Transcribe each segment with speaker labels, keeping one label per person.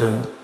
Speaker 1: Ängste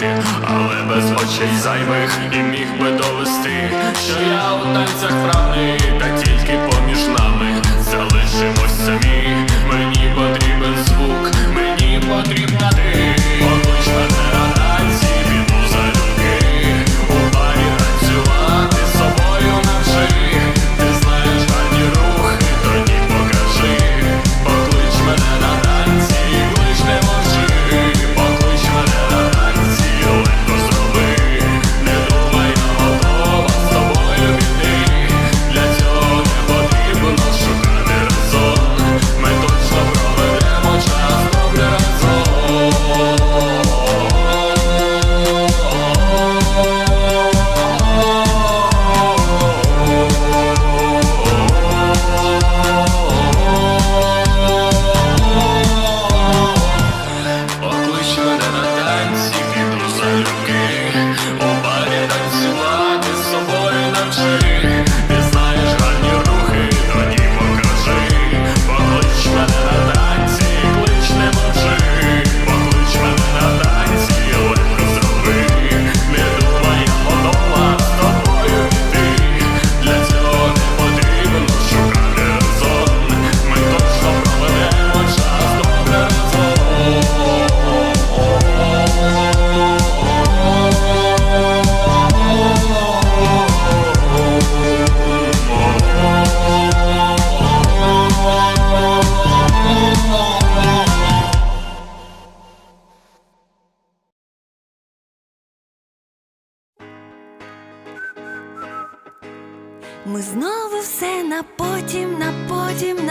Speaker 1: вийти, але без очей зайвих і міг би довести, що я в танцях правний, та тільки поміж нами залишимось самі, мені потрібен звук, мені потрібен.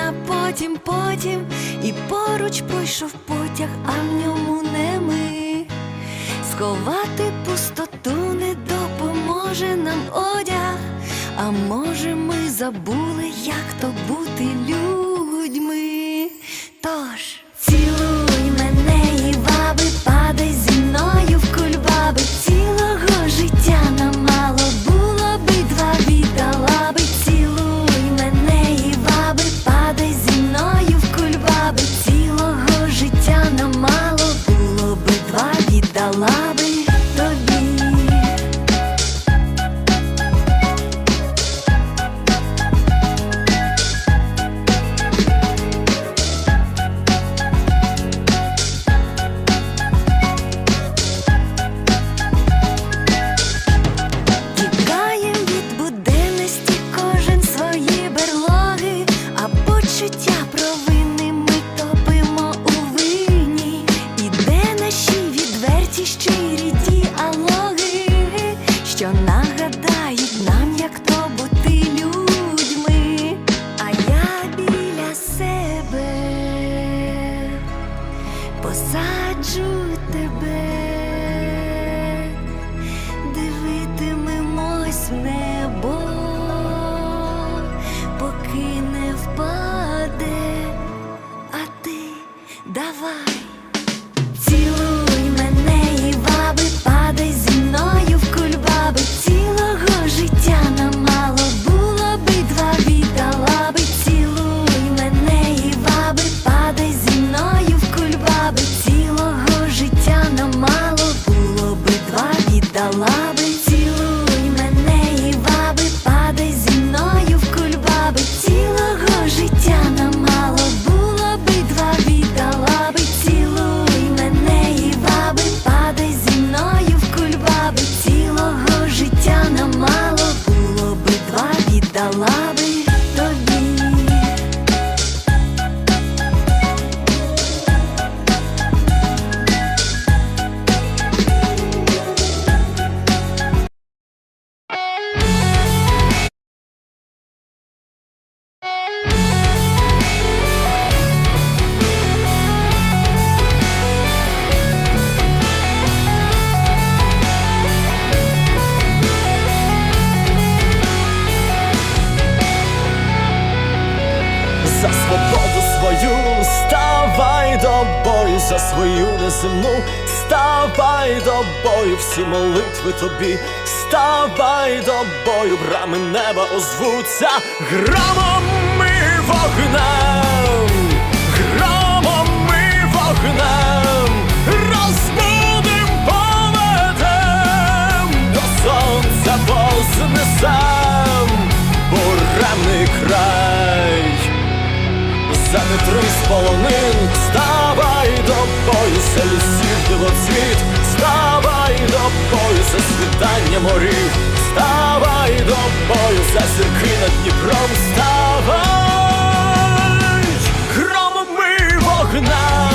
Speaker 1: а потім, потім і поруч пройшов потяг, а в ньому не ми. Сховати пустоту не допоможе нам одяг, а може, ми забули, як то бути людьми. Тож цілуй мене і ваби падай зі. da lábia.
Speaker 2: за свою неземну, ставай до бою, всі молитви тобі, ставай до бою, брами неба озвуться. Громом і вогнем, громом і вогнем, розбудим пометем, до сонця вознесем буремний край, за три з білоцвіт, ставай до бою за світання морів, ставай до бою за зірки над Дніпром, ставай, громами вогна.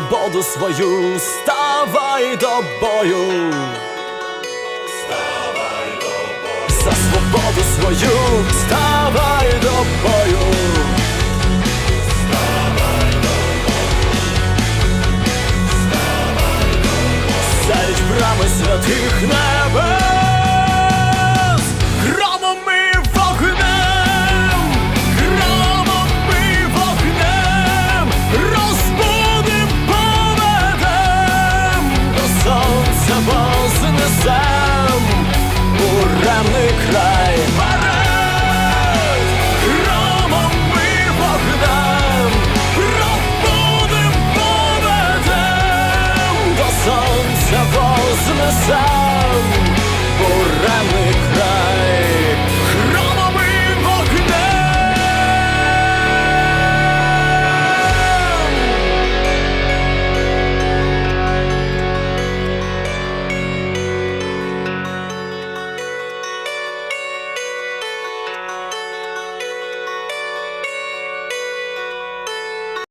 Speaker 2: свободу свою, ставай до бою, ставай до бою, за свободу свою, ставай до бою, ставай до бою, ставай до бою, за брами святих небес